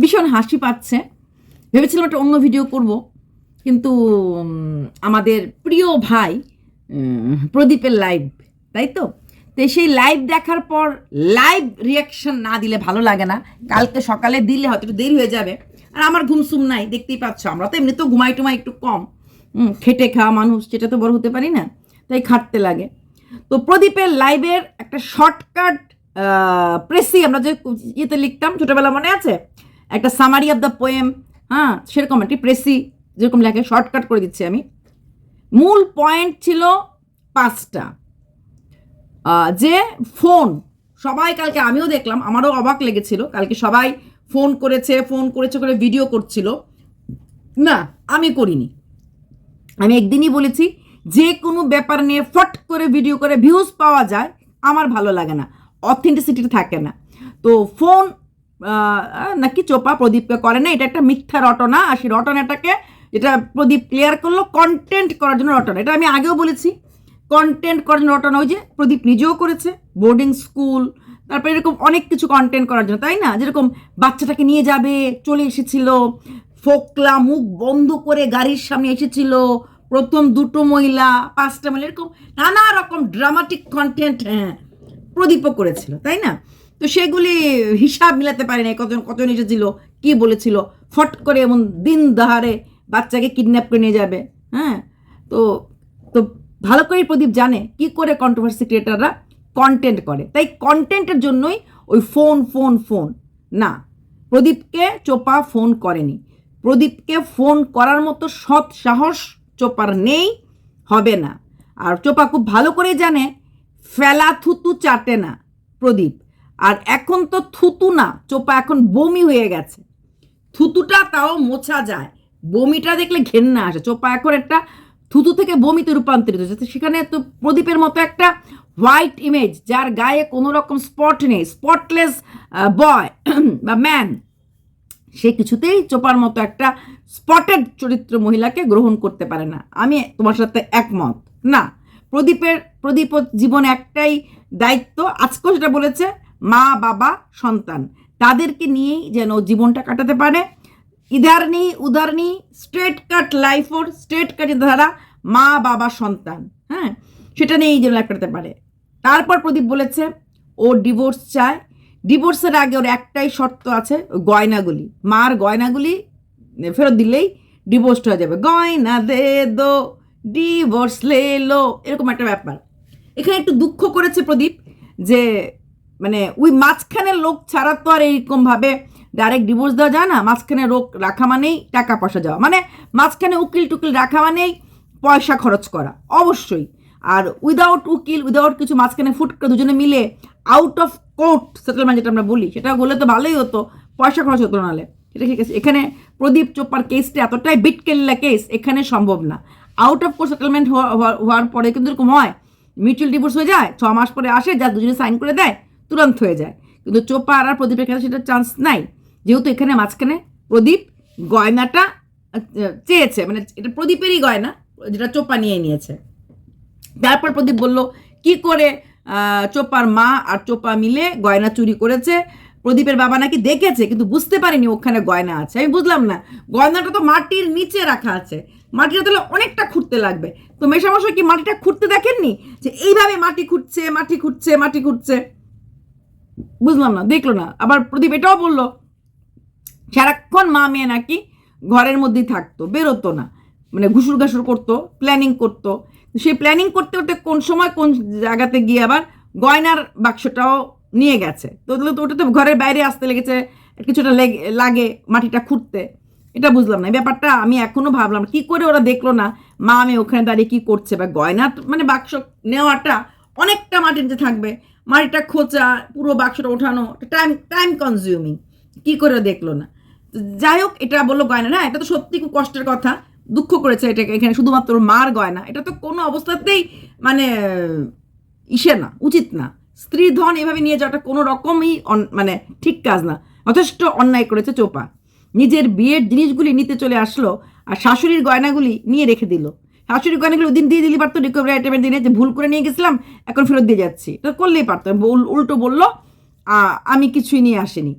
ভীষণ হাসি পাচ্ছে। ভেবেছিলাম একটা অন্য ভিডিও করব, কিন্তু আমাদের প্রিয় ভাই প্রদীপের লাইভ তাই তো? তো সেই লাইভ দেখার পর লাইভ রিয়াকশন না দিলে ভালো লাগে না। কালকে সকালে দিলে হয়তো একটু দেরি হয়ে যাবে। আর আমার ঘুমসুম নাই, দেখতেই পাচ্ছ। আমরা তো এমনি তো ঘুমাই টুমাই একটু কম। খেটে খাওয়া মানুষ যেটা তো বড় হতে পারি না। তাই খাটতে লাগে। তো প্রদীপের লাইভের একটা শর্টকাট প্রেসি আমরা যে ইয়েতে লিখতাম ছোটোবেলা মনে আছে? একটা সামারি অফ দ্য পোয়েম হ্যাঁ সেরকম একটি প্রেসি যেরকম লেখে শর্টকাট করে দিচ্ছি আমি। মূল পয়েন্ট ছিল পাঁচটা। যে ফোন সবাই কালকে আমিও দেখলাম, আমারও অবাক লেগেছিল, কালকে সবাই ফোন করেছে ফোন করেছে করে ভিডিও করছিল। না, আমি করিনি। আমি একদিনই বলেছি, যে কোনো ব্যাপার নিয়ে ফট করে ভিডিও করে ভিউজ পাওয়া যায়, আমার ভালো লাগে না। অথেন্টিসিটি থাকে না। তো ফোন নাকি চোপা প্রদীপকে করে না? এটা একটা মিথ্যা রটনা। আর সেই রটনাটাকে এটা প্রদীপ ক্লিয়ার করল কন্টেন্ট করার জন্য রটনা। এটা আমি আগেও বলেছি। কন্টেন্ট করার জন্য রটনা। ওই যে প্রদীপ নিজেও করেছে বোর্ডিং স্কুল তারপরে এরকম অনেক কিছু কন্টেন্ট করার জন্য, তাই না? যেরকম বাচ্চাটাকে নিয়ে যাবে, চলে এসেছিল, ফোকলা মুখ বন্ধ করে গাড়ির সামনে এসেছিল, প্রথম দুটো মহিলা, পাঁচটা মহিলা, এরকম নানা রকম ড্রামাটিক কন্টেন্ট হ্যাঁ প্রদীপও করেছিল, তাই না? তো সেগুলি হিসাব মিলাতে পারে না কতজন কতজন এসেছিল, কি বলেছিল। ফট করে এমন দিন দাহারে বাচ্চাকে কিডন্যাপ করে নিয়ে যাবে হ্যাঁ? তো তো ভালো করে প্রদীপ জানে কি করে কন্ট্রোভার্সি ক্রিয়েটাররা কন্টেন্ট করে। তাই কন্টেন্টের জন্যই ওই ফোন ফোন ফোন না, প্রদীপকে চোপা ফোন করেনি। প্রদীপকে ফোন করার মতো সৎ সাহস চোপার নেই, হবে না। আর চোপা খুব ভালো করে জানে, ফেলা থুতু চাটে না প্রদীপ। আর এখন তো থুতু না, চোপা এখন বমি হয়ে গেছে। থুতুটা তাও মোছা যায়। বমিটা দেখলে ঘেন্না আসে। চোপা এখন একটা থুতু থেকে বমিতে রূপান্তরিত হচ্ছে সেখানে তো প্রদীপের মতো একটা হোয়াইট ইমেজ যার গায়ে কোনো রকম স্পট নেই। স্পটলেস বয় বা ম্যান সে কিছুতেই চোপার মতো একটা স্পটেড চরিত্র মহিলাকে গ্রহণ করতে পারে না। আমি তোমার সাথে একমত। না, প্রদীপের, প্রদীপ জীবনে একটাই দায়িত্ব, আজকেও সেটা বলেছে মা, বাবা, সন্তান। তাদেরকে নিয়েই যেন জীবনটা কাটাতে পারে। ইধার নেই উদার নেই স্ট্রেট কাট লাইফ ওর স্ট্রেট কাট ধারা মা, বাবা, সন্তান হ্যাঁ? সেটা নিয়েই যেন লাইফ কাটাতে পারে। তারপর প্রদীপ বলেছে, ও ডিভোর্স চায়। ডিভোর্সের আগে ওর একটাই শর্ত আছে গয়নাগুলি। মার গয়নাগুলি ফেরত দিলেই ডিভোর্সড হয়ে যাবে। গয়না দে দো ডিভোর্স লে লো। এরকম একটা ব্যাপার। এখানে একটু দুঃখ করেছে প্রদীপ যে মানে ওই মাঝখানে লোক ছাড়া তো আর এইরকমভাবে ডাইরেক্ট ডিভোর্স দেওয়া যায় না। মাঝখানে রোগ রাখা মানেই টাকা পয়সা যাওয়া। মানে মাঝখানে উকিল টুকিল রাখা মানেই পয়সা খরচ করা, অবশ্যই। আর উইদাউট উকিল উইদাউট কিছু মাঝখানে ফুট করে দুজনে মিলে আউট অফ কোর্ট সেটেলমেন্ট যেটা আমরা বলি, সেটা হলে তো ভালোই হতো, পয়সা খরচ হতো নাহলে সেটা ঠিক আছে। এখানে প্রদীপ চোপার কেসটা এতটাই বিটকেল্লা কেস এখানে সম্ভব না। আউট অফ কোর্ট সেটেলমেন্ট হওয়ার পরে কিন্তু এরকম হয় মিউচুয়াল ডিভোর্স হয়ে যায়, ছ মাস পরে আসে যা দুজনে সাইন করে দেয় তুরন্ত হয়ে যায়। কিন্তু চোপা আর প্রদীপের ক্ষেত্রে সেটা চান্স নাই। যেহেতু এখানে মাঝখানে প্রদীপ গয়নাটা চেয়েছে। মানে এটা প্রদীপেরই গয়না, যেটা চোপা নিয়ে নিয়েছে। তারপর প্রদীপ বলল, কি করে চোপার মা আর চোপা মিলে গয়না চুরি করেছে? প্রদীপের বাবা নাকি দেখেছে, কিন্তু বুঝতে পারিনি ওখানে গয়না আছে। আমি বুঝলাম না। গয়নাটা তো মাটির নিচে রাখা আছে। মাটিটা তাহলে অনেকটা খুঁড়তে লাগবে। তো মেশামশাই কি মাটিটা খুঁড়তে দেখেননি? যে এইভাবে মাটি খুঁড়ছে মাটি খুঁড়ছে মাটি খুঁড়ছে। বুঝলাম না, দেখল না। আবার প্রদীপ এটাও বলল, সারাক্ষণ মা মেয়ে নাকি ঘরের মধ্যেই থাকতো, বেরোতো না। মানে ঘুষুর ঘাসুর করতো প্ল্যানিং করতো। সেই প্ল্যানিং করতে করতে কোন সময় কোন জায়গাতে গিয়ে আবার গয়নার বাক্সটাও নিয়ে গেছে। তো তো, ওটা তো ঘরের বাইরে আসতে লেগেছে, কিছুটা লেগে মাটিটা খুঁড়তে। এটা বুঝলাম না ব্যাপারটা আমি এখনও ভাবলাম কি করে ওরা দেখল না মা আমি ওখানে দাঁড়িয়ে কি করছে? বা গয়না মানে বাক্স নেওয়াটা অনেকটা মাটির যে থাকবে। মাটিটা খোঁচা, পুরো বাক্সটা ওঠানো টাইম টাইম কনজিউমিং কি করে দেখল না? যাই হোক, এটা বলল গয়না, না, এটা তো সত্যি খুব কষ্টের কথা। দুঃখ করেছে এটাকে এখানে, শুধুমাত্র মার গয়না। এটা তো কোনো অবস্থাতেই মানে ইসে না, উচিত না। স্ত্রী ধন এভাবে নিয়ে যাওয়াটা কোনো রকমই মানে ঠিক কাজ না। যথেষ্ট অন্যায় করেছে চোপা। নিজের বিয়ের জিনিসগুলি নিতে চলে আসলো আর শাশুড়ির গয়নাগুলি নিয়ে রেখে দিল। শাশুড়ির গয়নাগুলি ওদিন দিয়ে দিলি পারতো রিকভারি আইটেমের দিনে, যে ভুল করে নিয়ে গেছিলাম, এখন ফেরত দিয়ে যাচ্ছি। এটা করলেই পারতো উল- উল্টো বলল আমি কিছুই নিয়ে আসিনি।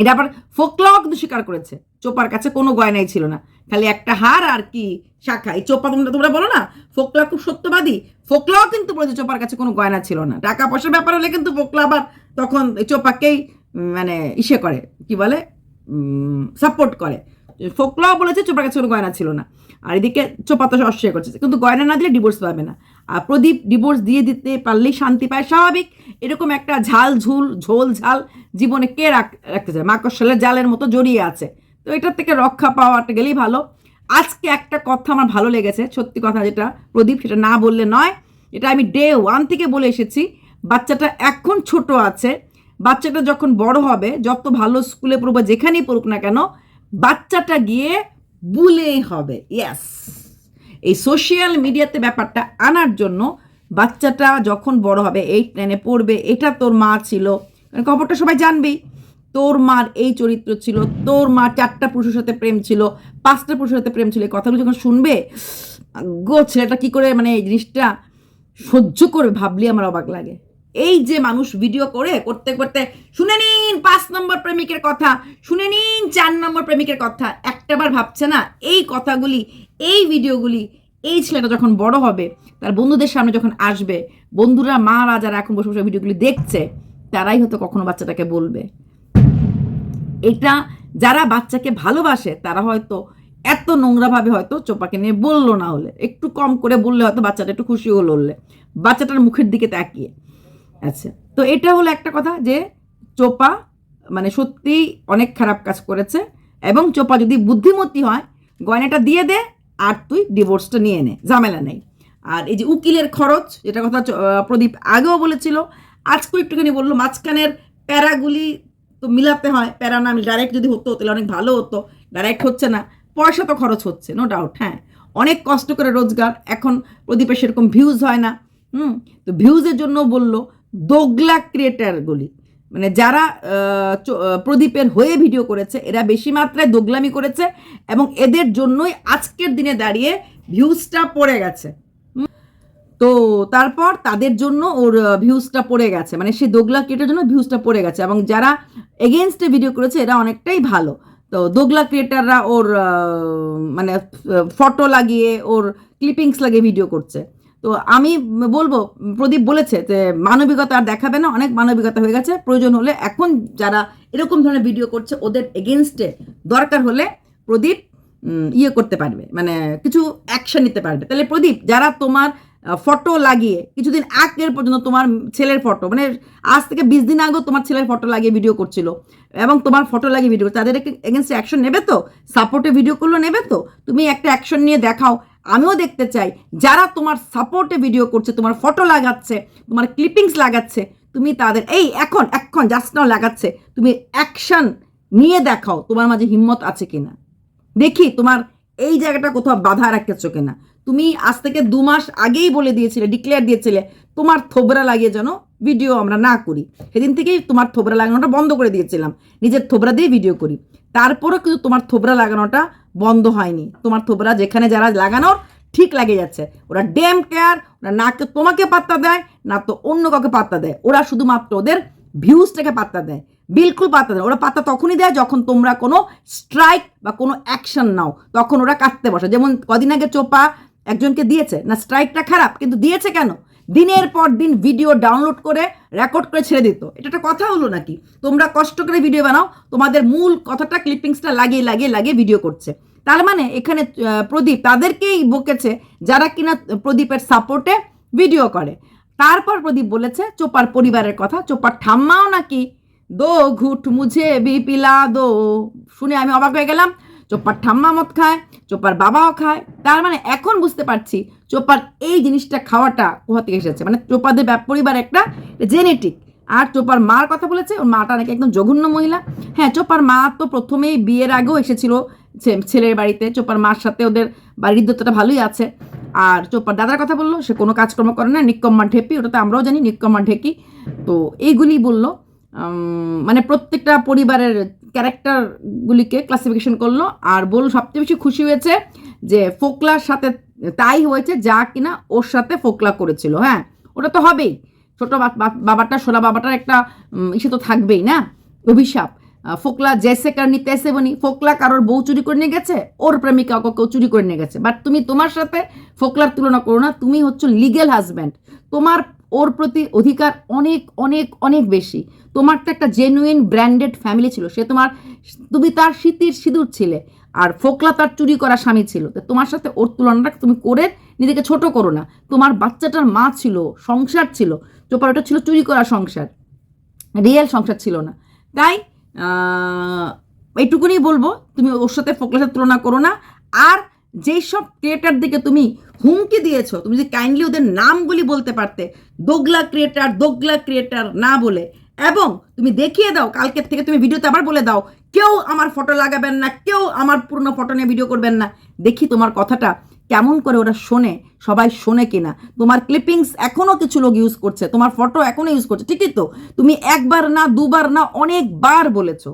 এটা আবার ফোকলাও কিন্তু স্বীকার করেছে। চোপার কাছে কোনো গয়নাই ছিল না। খালি একটা হার আর কি শাখা। এই চোপা তোমরা তোমরা বলো না ফোকলা খুব সত্যবাদী। ফোকলাও কিন্তু বলেছে চোপার কাছে কোনো গয়না ছিল না। টাকা পয়সার ব্যাপার হলে কিন্তু ফোকলা আবার তখন চোপাকেই মানে ইসে করে, কি বলে সাপোর্ট করে। ফোকলাও বলেছে চোপার কাছে কোনো গয়না ছিল না। আর এদিকে চোপা তো অস্বীকার করছে, কিন্তু গয়না না দিলে ডিভোর্স পাবে না। আর প্রদীপ ডিভোর্স দিয়ে দিতে পারলেই শান্তি পায় স্বাভাবিক। এরকম একটা ঝাল ঝুল, ঝোল ঝাল জীবনে কে রাখ- রাখতে চায়? মাকড়সালের জালের মতো জড়িয়ে আছে। তো এটার থেকে রক্ষা পাওয়াটা গেলেই ভালো। আজকে একটা কথা আমার ভালো লেগেছে, সত্যি কথা যেটা প্রদীপ সেটা না বললে নয়। এটা আমি ডে ওয়ান থেকে বলে এসেছি, বাচ্চাটা এখন ছোট আছে। বাচ্চাটা যখন বড় হবে, যত ভালো স্কুলে পড়ব যেখানেই পড়ুক না কেন বাচ্চাটা গিয়ে বুলেই হবে ইয়াস এই সোশ্যাল মিডিয়াতে ব্যাপারটা আনার জন্য বাচ্চাটা যখন বড় হবে এইট নাইনে পড়বে, এটা তোর মা ছিল। কারণ খবরটা সবাই জানবেই। তোর মার এই চরিত্র ছিল, তোর মা চারটা পুরুষের সাথে প্রেম ছিল, পাঁচটা পুরুষের সাথে প্রেম ছিল, এই কথাগুলো যখন শুনবে গো, ছেলেটা কী করে মানে এই জিনিসটা সহ্য করে ভাবলি আমার অবাক লাগে। এই যে মানুষ ভিডিও করে, করতে করতে শুনে নিন পাঁচ নম্বর প্রেমিকের কথা, শুনে নিন চার নম্বর প্রেমিকের কথা। একটাবার ভাবছে না, এই কথাগুলি, এই ভিডিওগুলি এই ছেলেটা যখন বড় হবে, তার বন্ধুদের সামনে যখন আসবে, বন্ধুরা, মারা যারা এখন বসে বসে ভিডিওগুলি দেখছে, তারাই হয়তো কখনো বাচ্চাটাকে বলবে। এটা যারা বাচ্চাকে ভালোবাসে, তারা হয়তো এত নোংরাভাবে হয়তো চোপাকে নিয়ে বলল না হলে, একটু কম করে বললে হয়তো বাচ্চাটা একটু খুশি হলে। বাচ্চাটার মুখের দিকে তাকিয়ে। আচ্ছা তো এটা হলো একটা কথা যে চোপা মানে সত্যিই অনেক খারাপ কাজ করেছে এবং চোপা যদি বুদ্ধিমতী হয়, গয়নাটা দিয়ে দে আর তুই ডিভোর্সটা নিয়ে নে, ঝামেলা নেই। আর এই যে উকিলের খরচ, যেটা কথা প্রদীপ আগেও বলেছিল, আজকেও একটুখানি বলল, মাঝখানের প্যারাগুলি তো মিলাতে হয়, প্যারা না ডাইরেক্ট যদি হতো, তাহলে অনেক ভালো হতো ডাইরেক্ট হচ্ছে না, পয়সা তো খরচ হচ্ছে নো ডাউট হ্যাঁ। অনেক কষ্ট করে রোজগার, এখন প্রদীপের সেরকম ভিউজ হয় না, হুম। তো ভিউজের জন্য বলল দোগলা ক্রিয়েটারগুলি মানে যারা প্রদীপের হয়ে ভিডিও করেছে, এরা বেশি মাত্রায় দোগলামি করেছে এবং এদের জন্যই আজকের দিনে দাঁড়িয়ে ভিউজটা পড়ে গেছে। তো তারপর তাদের জন্য ওর ভিউজটা পড়ে গেছে। মানে সেই দোগলা ক্রিয়েটার জন্য ভিউজটা পড়ে গেছে এবং যারা এগেনস্টে ভিডিও করেছে, এরা অনেকটাই ভালো। তো দোগলা ক্রিয়েটাররা ওর মানে ফটো লাগিয়ে ওর ক্লিপিংস লাগিয়ে ভিডিও করছে। তো আমি বলব, প্রদীপ বলেছে যে মানবিকতা আর দেখাবে না, অনেক মানবিকতা হয়ে গেছে। প্রয়োজন হলে এখন যারা এরকম ধরনের ভিডিও করছে, ওদের এগেনস্টে দরকার হলে প্রদীপ ইয়ে করতে পারবে। মানে কিছু অ্যাকশন নিতে পারবে। তাহলে প্রদীপ, যারা তোমার ফটো লাগিয়ে, কিছুদিন আগের পর্যন্ত তোমার ছেলের ফটো মানে আজ থেকে বিশ দিন আগেও তোমার ছেলের ফটো লাগিয়ে ভিডিও করছিল এবং তোমার ফটো লাগিয়ে ভিডিও তাদের এগেনস্টে অ্যাকশন নেবে তো? সাপোর্টে ভিডিও করল নেবে তো? তুমি একটা অ্যাকশন নিয়ে দেখাও আমিও দেখতে চাই। যারা তোমার সাপোর্টে ভিডিও করছে, তোমার ফটো লাগাচ্ছে, তোমার ক্লিপিংস লাগাচ্ছে, তুমি তাদের, এই এখন এখন জাস্ট নাও লাগাচ্ছে, তুমি অ্যাকশন নিয়ে দেখাও তোমার মাঝে হিম্মত আছে কিনা। দেখি তোমার এই জায়গাটা কোথাও বাধা রাখতেছো কিনা। তুমি আজ থেকে দু মাস আগেই বলে দিয়েছিলে ডিক্লেয়ার দিয়েছিলে, তোমার থোবরা লাগিয়ে যেন ভিডিও আমরা না করি। সেদিন থেকেই তোমার থোবরা লাগানোটা বন্ধ করে দিয়েছিলাম, নিজের থোবরা দিয়ে ভিডিও করি। তারপরও কিন্তু তোমার থোবরা লাগানোটা বন্ধ হয়নি। তোমার থোবরা যেখানে যারা লাগানোর, ঠিক লাগে যাচ্ছে। ওরা ডেম কেয়ার ওরা না তোমাকে পাত্তা দেয়, না তো অন্য কাউকে পাত্তা দেয়। ওরা শুধুমাত্র ওদের ভিউজটাকে পাত্তা দেয়। বিলকুল পাত্তা দেয় ওরা পাত্তা তখনই দেয় যখন তোমরা কোনো স্ট্রাইক বা কোনো অ্যাকশন নাও। তখন ওরা কাটতে বসে। যেমন কদিন আগে চোপা একজনকে দিয়েছে। না স্ট্রাইকটা খারাপ, কিন্তু দিয়েছে কেন? দিনের পর দিন ভিডিও ডাউনলোড করে রেকর্ড করে ছেড়ে দিত। এটা একটা কথা হলো নাকি? তোমরা কষ্ট করে ভিডিও বানাও, তোমাদের মূল কথাটা ক্লিপিংসটা লাগিয়ে লাগিয়ে লাগিয়ে ভিডিও করছে। তার মানে এখানে প্রদীপ তাদেরকেই বকেছে যারা কিনা প্রদীপের সাপোর্টে ভিডিও করে। তারপর প্রদীপ বলেছে, চোপার পরিবারের কথা, চোপার ঠাম্মাও নাকি, দো ঘুট মুঝে বি পিলা দো। শুনে আমি অবাক হয়ে গেলাম। চোপার ঠাম্মা মদ খায়, চোপার বাবাও খায়। তার মানে এখন বুঝতে পারছি চোপার এই জিনিসটা খাওয়াটা কোথা থেকে এসেছে। মানে চোপাদের পরিবার একটা জেনেটিক আর চোপার মার কথা বলেছে, ওর মাটা নাকি একদম জঘন্য মহিলা। হ্যাঁ চোপার মা তো প্রথমেই বিয়ের আগেও এসেছিল ছেলের বাড়িতে। চোপার মার সাথে ওদের বাড়ির হৃদ্যতা ভালোই আছে। আর চোপার দাদার কথা বলল, সে কোনো কাজকর্ম করে না নিক্কম্মা ঢেপি ওটা তো আমরাও জানি নিক্কম্মা ঢেকি। তো এইগুলি বলল। মানে প্রত্যেকটা পরিবারের ক্যারেক্টারগুলিকে ক্লাসিফিকেশন করল। আর বলল সবচেয়ে বেশি খুশি হয়েছে যে ফোকলার সাথে তাই হয়েছে যা কিনা ওর সাথে ফোকলা করেছিল হ্যাঁ। ওটা তো হবেই। ছোট বাবাটা, সোনা বাবাটার একটা ইসে তো থাকবেই না? অভিশাপ। ফোকলা জেসে কারণি তেসে বনি, ফোকলা কারোর বউ চুরি করে নিয়ে গেছে? ওর প্রেমিকা কেউ চুরি করে নিয়ে গেছে। বাট তুমি তোমার সাথে ফোকলার তুলনা করো না। তুমি হচ্ছে লিগেল হাজব্যান্ড তোমার ওর প্রতি অধিকার অনেক অনেক অনেক বেশি। তোমার তো একটা জেনুইন ব্র্যান্ডেড ফ্যামিলি ছিল। সে তোমার, তুমি তার শীতির সিঁদুর ছিলে আর ফোকলা তার চুরি করা স্বামী ছিল। তো তোমার সাথে ওর তুলনাটা তুমি করে নিজেকে ছোট করো না। তোমার বাচ্চাটার মা ছিল, সংসার ছিল। চোপার ওটা ছিল চুরি করা সংসার। রিয়েল সংসার ছিল না। তাই এইটুকুনি বলব। তুমি ওর সাথে ফোকলার সাথে তুলনা করো না। আর যেই সব ক্রিয়েটার দিকে তুমি হুমকি দিয়েছ। তুমি যে কাইন্ডলি ওদের নামগুলি বলতে পারতে, দোগলা ক্রিয়েটার দোগলা ক্রিয়েটার না বলে, এবং তুমি দেখিয়ে দাও, কালকের থেকে তুমি ভিডিওতে আবার বলে দাও, কেউ আমার ফটো লাগাবেন না, কেউ আমার পুরনো ফটো নিয়ে ভিডিও করবেন না। দেখি তোমার কথাটা কেমন করে ওরা শোনে, সবাই শোনে কিনা। তোমার ক্লিপিংস এখনও কিছু লোক ইউজ করছে, তোমার ফটো এখনও ইউজ করছে। ঠিকই তো, তুমি একবার না, দুবার না, অনেকবার বলেছ।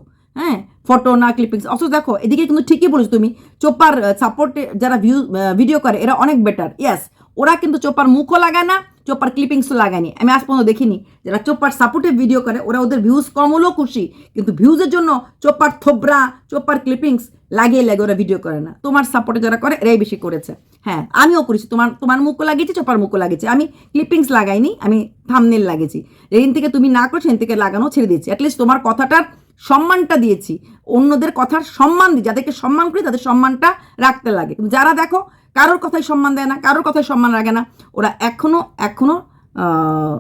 হ্যাঁ ফটো না ক্লিপিংস অথচ দেখো, এদিকে কিন্তু ঠিকই বলেছ তুমি, চোপার সাপোর্টে যারা ভিউ ভিডিও করে, এরা অনেক বেটার ইয়েস ওরা কিন্তু চোপার মুখও লাগায় না, চোপার ক্লিপিংসও লাগায়নি আমি আজ পর্যন্ত দেখিনি, যারা চোপার সাপোর্টে ভিডিও করে, ওরা ওদের ভিউজ কম হলেও খুশি, কিন্তু ভিউজের জন্য চোপার থোবরা, চোপার ক্লিপিংস লাগিয়ে লাগে, ওরা ভিডিও করে না। তোমার সাপোর্টে যারা করে, এরাই বেশি করেছে। হ্যাঁ আমিও করেছি। তোমার তোমার মুখও লাগিয়েছি, চোপার মুখও লাগিয়েছি। আমি ক্লিপিংস লাগাইনি, আমি থামনেল লাগিয়েছি। যেদিন থেকে তুমি না করছ, সেদিন থেকে লাগানো ছেড়ে দিয়েছি। অ্যাটলিস্ট তোমার কথাটার সম্মানটা দিয়েছি। অন্যদের কথার সম্মান দিই যাদেরকে সম্মান করি তাদের সম্মানটা রাখতে লাগে। যারা দেখো কারোর কথাই সম্মান দেয় না কারোর কথাই সম্মান রাখে না ওরা এখনও এখনও আহ,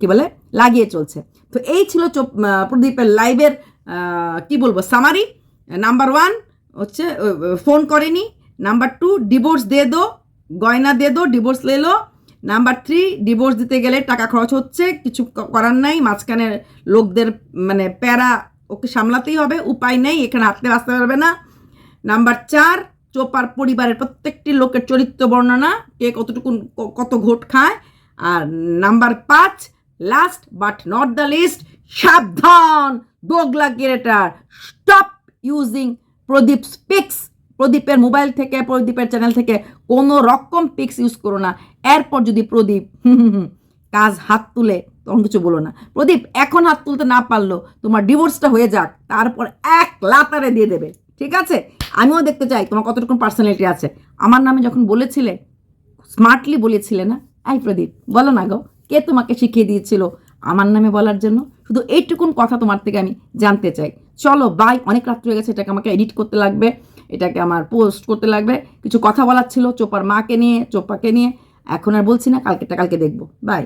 কি বলে লাগিয়ে চলছে। তো এই ছিল প্রদীপের লাইভের কি বলব সামারি নাম্বার ওয়ান হচ্ছে ফোন করেনি। নাম্বার টু ডিভোর্স দে দো গয়না দে দো ডিভোর্স লেলো নাম্বার থ্রি ডিভোর্স দিতে গেলে টাকা খরচ হচ্ছে কিছু করার নাই মাঝখানের লোকদের মানে প্যারা ওকে সামলাতেই হবে, উপায় নেই, এখানে হাঁটতে বাঁচতে পারবে না। নাম্বার চার, চোপার পরিবারের প্রত্যেকটি লোকের চরিত্র বর্ণনা, কে কতটুকু কত ঘোট খায়। আর নাম্বার পাঁচ last but not the least সাবধান, দোগলা creator stop using Pradeep pics প্রদীপের মোবাইল থেকে, প্রদীপের চ্যানেল থেকে কোনো রকম পিক্স ইউজ করো না। এরপর যদি প্রদীপ কাজ হাত তুলে তখন কিছু বলো না। প্রদীপ, এখন হাত তুলতে না পারল, তোমার ডিভোর্সটা হয়ে যাক, তারপর এক লাতারে দিয়ে দেবে, ঠিক আছে? আমিও দেখতে চাই তোমার কতটুকু পার্সোনালিটি আছে। আমার নামে যখন বলেছিলে স্মার্টলি বলেছিলে না? এই প্রদীপ, বলো না গো, কে তোমাকে শিখিয়ে দিয়েছিল আমার নামে বলার জন্য? শুধু এইটুকুন কথা তোমার থেকে আমি জানতে চাই। চলো বাই অনেক রাত্রি হয়ে গেছে, এটাকে আমাকে এডিট করতে লাগবে, এটাকে আমার পোস্ট করতে লাগবে। কিছু কথা বলার ছিল চোপার মাকে নিয়ে, চোপাকে নিয়ে, এখন আর বলছি না কালকেটা কালকে দেখব। বাই